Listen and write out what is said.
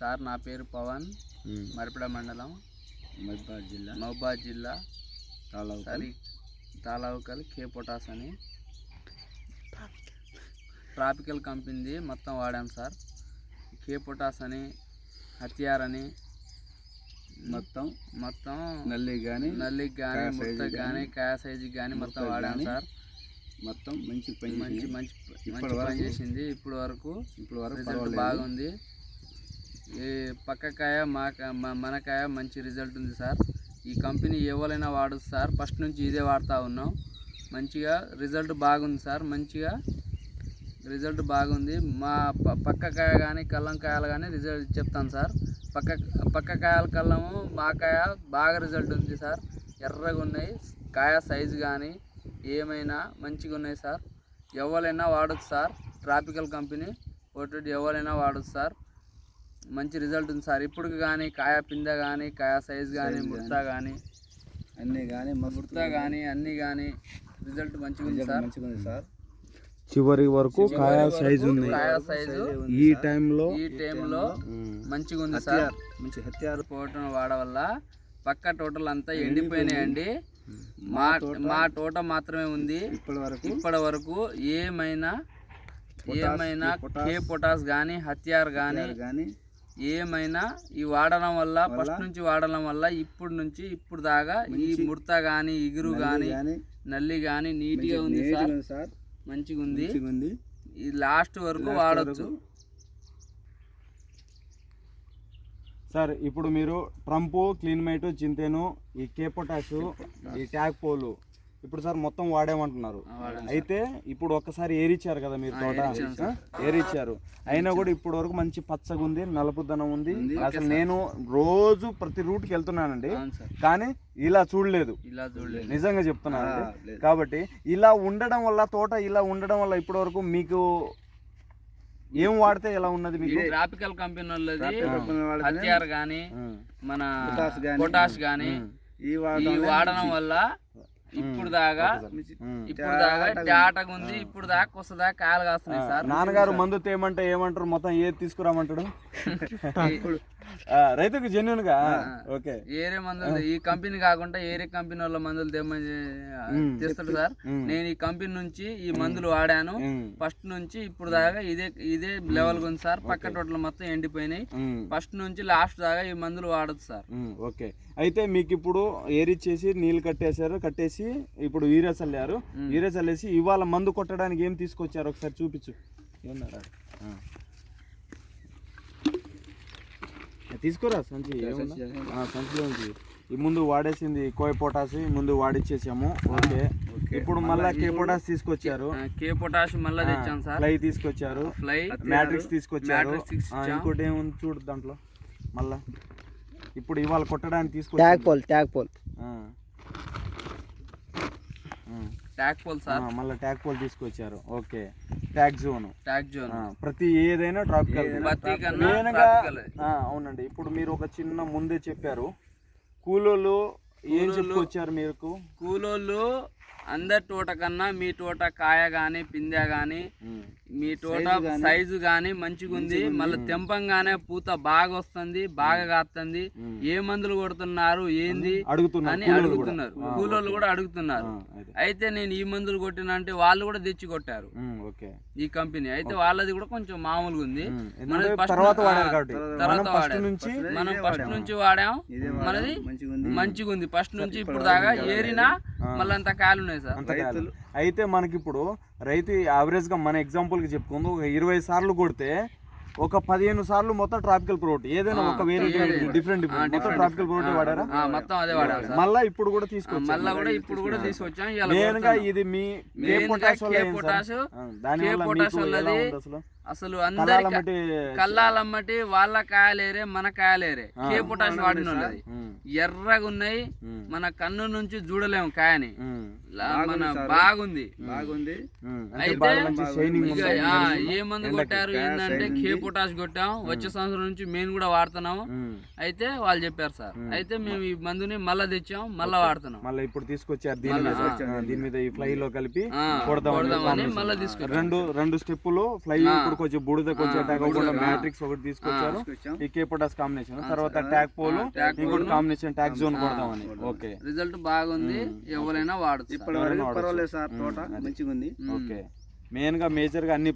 Sir నా పేరు పవన్. మరిపడ మండలం. మహిబాద్ జిల్లా. మహబాద్ జిల్లా. తాళావు సరి తాళావుకల్ కే పొటాస్ అని. ట్రాపికల్ కంపెనీది మొత్తం వాడాం సార్. కే పొటాస్ అని హత్యార్ అని. మొత్తం మొత్తం నల్లి కానీ నల్లికి కానీ సైజు కానీ గానీ, కాయ సైజుకి కానీ మొత్తం ముట్టకి వాడాం గానీ సార్. మొత్తం మంచి పని మంచి. మంచి మంచి పని చేసింది. ఇప్పుడు వరకు ఇప్పుడు వరకు బాగుంది. ఈ పక్క కాయ మా మన కాయ మంచి రిజల్ట్ ఉంది సార్. ఈ కంపెనీ ఎవరైనా వాడదు సార్. ఫస్ట్ నుంచి ఇదే వాడుతూ ఉన్నాం. మంచిగా రిజల్ట్ బాగుంది సార్. మంచిగా రిజల్ట్ బాగుంది. మా పక్క కాయ కానీ కల్లం కాయలు కానీ రిజల్ట్ చెప్తాను సార్. పక్క పక్క కాయల కల్లము మా కాయ బాగా రిజల్ట్ ఉంది సార్. ఎర్రగా ఉన్నాయి. కాయ సైజు కానీ ఏమైనా మంచిగా ఉన్నాయి సార్. ఎవరైనా వాడచ్చు సార్. ట్రాపికల్ కంపెనీ ఒకటి ఎవరైనా వాడచ్చు సార్. మంచి రిజల్ట్ ఉంది సార్. ఇప్పుడు కానీ కాయ పిందె కానీ కాయ సైజు కానీ ముడత కానీ అన్నీ కానీ ముడత కానీ అన్నీ కానీ రిజల్ట్ మంచిగా ఉంది సార్. మంచిగా ఉంది సార్. చివరి వరకు కాయ సైజు ఉంది. కాయ సైజు ఈ టైంలో ఈ టైంలో మంచిగా ఉంది సార్. హత్యార్ మంచి హత్యారు. పోవటం వాడ వల్ల పక్క టోటల్ అంతా ఎండిపోయినాయండి. మా మా తోట మాత్రమే ఉంది. ఇప్పటి వరకు ఇప్పటి వరకు ఏమైనా ఏమైనా పొటాష్, కే పొటాస్ కానీ హత్యార్ కానీ కానీ ఏమైనా ఈ వాడడం వల్ల ఫస్ట్ నుంచి వాడడం వల్ల ఇప్పుడు నుంచి ఇప్పుడు దాకా ఈ ముడత కానీ ఇగురు కానీ నల్లి కానీ నీట్గా ఉంది సార్. మంచిగా ఉంది ఈ లాస్ట్ వరకు వాడచ్చు. సార్ ఇప్పుడు మీరు ట్రంప్ క్లీన్ మైట్ చింతేను ఈ కే పొటాష్ ఈ ట్యాగ్ పోలు ఇప్పుడు సార్ మొత్తం వాడేమంటున్నారు. అయితే ఇప్పుడు ఒక్కసారి ఏరిచ్చారు కదా మీరు తోట? ఏరిచ్చారు. అయినా కూడా ఇప్పుడు వరకు మంచి పచ్చగా ఉంది నలుపుదనం ఉంది. అసలు నేను రోజు ప్రతి రూట్కి వెళ్తున్నానండి. కానీ ఇలా చూడలేదు. ఇలా చూడలేదు. నిజంగా లేదు. కాబట్టి ఇలా ఉండడం వల్ల తోట ఇలా ఉండడం వల్ల ఇప్పటి వరకు మీకు ఏం వాడితే ఎలా ఉన్నది మీకు? ట్రాపికల్ కంపెనీ వాళ్ళది. మన పొటాష్ గానీ, పొటాష్ కానీ ఈ వాడడం వల్ల ఇప్పుడు దాకా. ఇప్పుడు దాకా తేటగా ఉంది ఇప్పుడు దాకా కొత్త దాకా కాయలు కాస్తున్నాయి సార్. నాన్నగారు మందు తేమంటే ఏమంటారు? మొత్తం ఏది తీసుకురామంటాడు? రైతుకు జెన్యున్గా ఓకే. ఏరే మందులు ఈ కంపెనీ కాకుండా ఏరే కంపెనీ వాళ్ళ మందులు తెమ్మని తెస్తాడు సార్. నేను ఈ కంపెనీ నుంచి ఈ మందులు వాడాను. ఫస్ట్ నుంచి ఇప్పుడు దాకా ఇదే ఇదే లెవెల్ ఉంది సార్. పక్క టోటల్ మొత్తం ఎండిపోయినాయి. ఫస్ట్ నుంచి లాస్ట్ దాకా ఈ మందులు వాడదు సార్. ఓకే. అయితే మీకు ఇప్పుడు ఏరిచ్చేసి నీళ్ళు కట్టేశారు కట్టేసి ఇప్పుడు యూరియా చల్లారు యూరియా చల్లేసి ఇవాళ మందు కొట్టడానికి ఏం తీసుకొచ్చారు? ఒకసారి చూపించు. ఏమన్నారా తీసుకోరా సంచి ఏముందా? ఆ, సంచిలోంచి ఈ ముందు వాడేసింది కోయ పొటాసి ముందు వాడిచ్చేసాము. ఓకే. ఇప్పుడు మళ్ళా కే పొటాస్ తీసుకొచ్చారు. కే పొటాష్ మళ్ళీ తెచ్చాం సార్. ఫ్లై తీసుకొచ్చారు. ఫ్లై మ్యాట్రిక్స్ తీసుకొచ్చారు. ఇంకోటి ఏముంది చూడు దాంట్లో. మళ్ళా. ఇప్పుడు ఇవాళ కొట్టడానికి ట్యాగ్ తీసుకొచ్చారు. పోల్ ట్యాగ్ పోల్ ఆ. ఆ. Tag pole sir. ఆ, మళ్ళా ట్యాగ్ పోల్ తీసుకొచ్చారు. Okay. Tag zone. Tag zone. ప్రతి ఏదైనా ట్రాపికల్ మెయిన్గా అవునండి. ఇప్పుడు మీరు ఒక చిన్న ముందే చెప్పారు. కూలోళ్ళు ఏం చెప్పుకొచ్చారు మీకు? కూలోళ్ళు అందరి తోట కన్నా మీ తోట కాయ గాని పిందె గాని మీ తోట సైజు గాని మంచిగా ఉంది మళ్ళీ తెంపంగానే పూత బాగా వస్తుంది బాగా కాస్తుంది ఏ మందులు కొడుతున్నారు ఏంది అని. అడుగుతున్నారు. కూలోళ్ళు కూడా అడుగుతున్నారు. అయితే. నేను ఈ మందులు కొట్టిన అంటే వాళ్ళు కూడా తెచ్చి కొట్టారు. ఈ కంపెనీ. అయితే వాళ్ళది కూడా కొంచెం మామూలుగా ఉంది. మనది first తర్వాత తర్వాత మనం ఫస్ట్. నుంచి మనం ఫస్ట్ నుంచి వాడాం మనది మంచిగా ఉంది మంచిగా ఉంది ఫస్ట్ నుంచి ఇప్పుడు దాకా ఏరినా మళ్ళీ అంత కాయలు ఉన్నాయి కాదు. అయితే మనకి ఇప్పుడు రైతు యావరేజ్గా మన ఎగ్జాంపుల్కి చెప్పుకుందాం. ఒక ఇరవై సార్లు కొడితే ఒక పదిహేను సార్లు మొత్తం ట్రాపికల్ ప్రోట్ ఏదైనా ఒక వేరే డిఫరెంట్ మొత్తం ట్రాపికల్ ప్రోట్ వాడారా? మొత్తం అదే వాడాం సార్. మళ్ళా ఇప్పుడు కూడా తీసుకొచ్చారు మళ్ళా కూడా ఇప్పుడు కూడా తీసుకొచ్చాం. ఇవాళ మెయిన్గా ఇది మీ పొటాష్ దాని వల్ల అసలు? అసలు కళ్ళాల అందరికి మట్టి కల్లాలమ్మటి వాళ్ళ కాయలేరే మన కాయలేరే. కే పొటాష్ వాడిన ఎర్రగా ఉన్నాయి మన కన్ను నుంచి చూడలేము కాయని. మన బాగుంది బాగుంది. అయితే ఏ మందు కొట్టారు ఏంటంటే కే పొటాష్ కొట్టాం. వచ్చే సంవత్సరం నుంచి మేము కూడా వాడుతున్నాము. అయితే వాళ్ళు చెప్పారు సార్. అయితే మేము. ఈ మందుని మళ్ళా తెచ్చాం మళ్ళా వాడుతున్నాం. మళ్ళీ ఇప్పుడు తీసుకొచ్చారు దీని మీద. ఆ, దీని మీద ఈ ఫ్లై లో కలిపి combination. మళ్ళా రెండు రెండు స్టెప్పులు ఫ్లై ఇప్పుడు కొంచెం బుడద కొంచెం తగ్గకుండా మ్యాట్రిక్స్ ఒకటి తీసుకొచ్చారు. తీసుకొచ్చాం. ఈ కేపోటాస్ కాంబినేషన్ తర్వాత ట్యాగ్ పోలు ఇంకోటి కాంబినేషన్ ట్యాగ్ జోన్ కొడదామని. ఓకే. రిజల్ట్ బాగుంది. ఎవరైనా వాడచ్చు. ఇప్పటి వరకు పర్వాలేదు సార్ తోట మంచిగా ఉంది ఓకే. మెయిన్గా మేజర్గా అన్ని